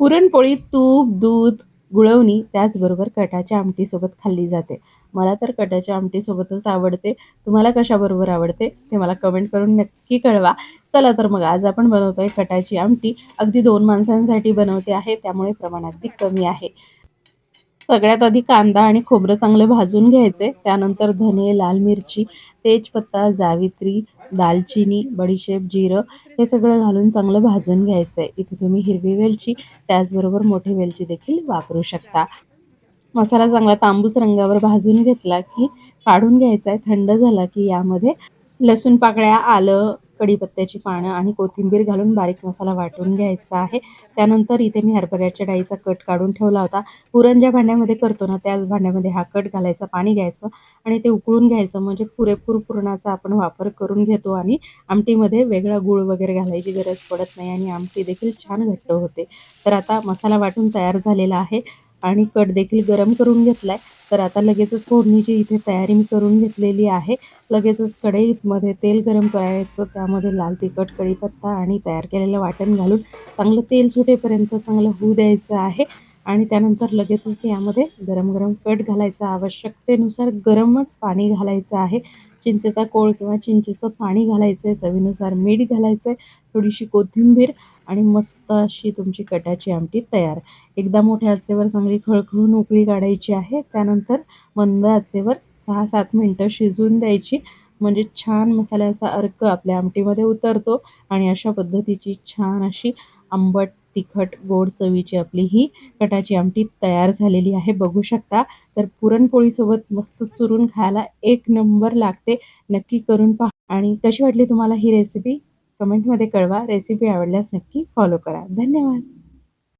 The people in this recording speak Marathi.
पुरणपोळी तूप दूध गुळवणी त्याचबरोबर कटाच्या आमटीसोबत खाल्ली जाते. मला तर कटाच्या आमटीसोबतच आवडते. तुम्हाला कशाबरोबर आवडते ते मला कमेंट करून नक्की कळवा. चला तर मग आज आपण बनवतोय कटाची आमटी. अगदी दोन माणसांसाठी बनवते आहे त्यामुळे प्रमाण अगदी कमी आहे. सगळ्यात आधी कांदा आणि खोबरं चांगलं भाजून घ्यायचे. त्यानंतर धने लाल मिरची तेजपत्ता जावित्री दालचिनी बडीशेप जिरं हे सगळं घालून चांगलं भाजून घ्यायचं आहे इथे तुम्ही हिरवी वेलची त्याचबरोबर मोठी वेलची देखील वापरू शकता. मसाला चांगला तांबूस रंगावर भाजून घेतला की काढून घ्यायचा आहे थंड झाला की यामध्ये लसूण पाकळ्या आलं कढीपत्त्याची पानं आणि कोथिंबीर घालून बारीक मसाला वाटून घ्यायचा आहे. त्यानंतर इथे मी हरभऱ्याच्या डाळीचा कट काढून ठेवला होता. पुरण ज्या भांड्यामध्ये करतो ना त्याच भांड्यामध्ये हा कट घालायचा पाणी घ्यायचं आणि ते उकळून घ्यायचं. म्हणजे पुरेपूर पुरणाचा आपण वापर करून घेतो आणि आमटीमध्ये वेगळा गूळ वगैरे घालायची गरज पडत नाही आणि आमटी देखील छान घट्ट होते. तर आता मसाला वाटून तयार झालेला आहे. आणि कट देखील गरम करून घेतला आहे तर आता लगेचच फोडणीची इथे तयारी मी करून घेतलेली आहे. लगेचच कढईमध्ये तेल गरम करायचं त्यामध्ये लाल तिखट कढीपत्ता आणि तयार केलेलं वाटण घालून चांगलं तेल सुटेपर्यंत चांगलं होऊ द्यायचं आहे. आणि त्यानंतर लगेचच यामध्ये गरम गरम कट घालायचा आवश्यकतेनुसार गरमच पाणी घालायचं आहे. चिंचेचा कोळ किंवा चिंचेचं पाणी घालायचं आहे चवीनुसार मीठ घालायचं आहे थोडीशी कोथिंबीर आणि मस्त अशी तुमची कटाची आमटी तयार. एकदा मोठ्या आचेवर चांगली खळखळून उकळी काढायची आहे त्यानंतर मंद आचेवर सहा सात मिनटं शिजवून द्यायची. म्हणजे छान मसाल्याचा अर्क आपल्या आमटीमध्ये उतरतो आणि अशा पद्धतीची छान अशी आंबट तिखट गोड चवीची आपली ही कटाची आमटी तयार झालेली आहे. बघू शकता तर पुरणपोळीसोबत मस्त चुरून खायला एक नंबर लागते. नक्की करून पहा. आणि कशी वाटली तुम्हाला ही रेसिपी कमेंटमध्ये कळवा. रेसिपी आवडल्यास नक्की फॉलो करा. धन्यवाद.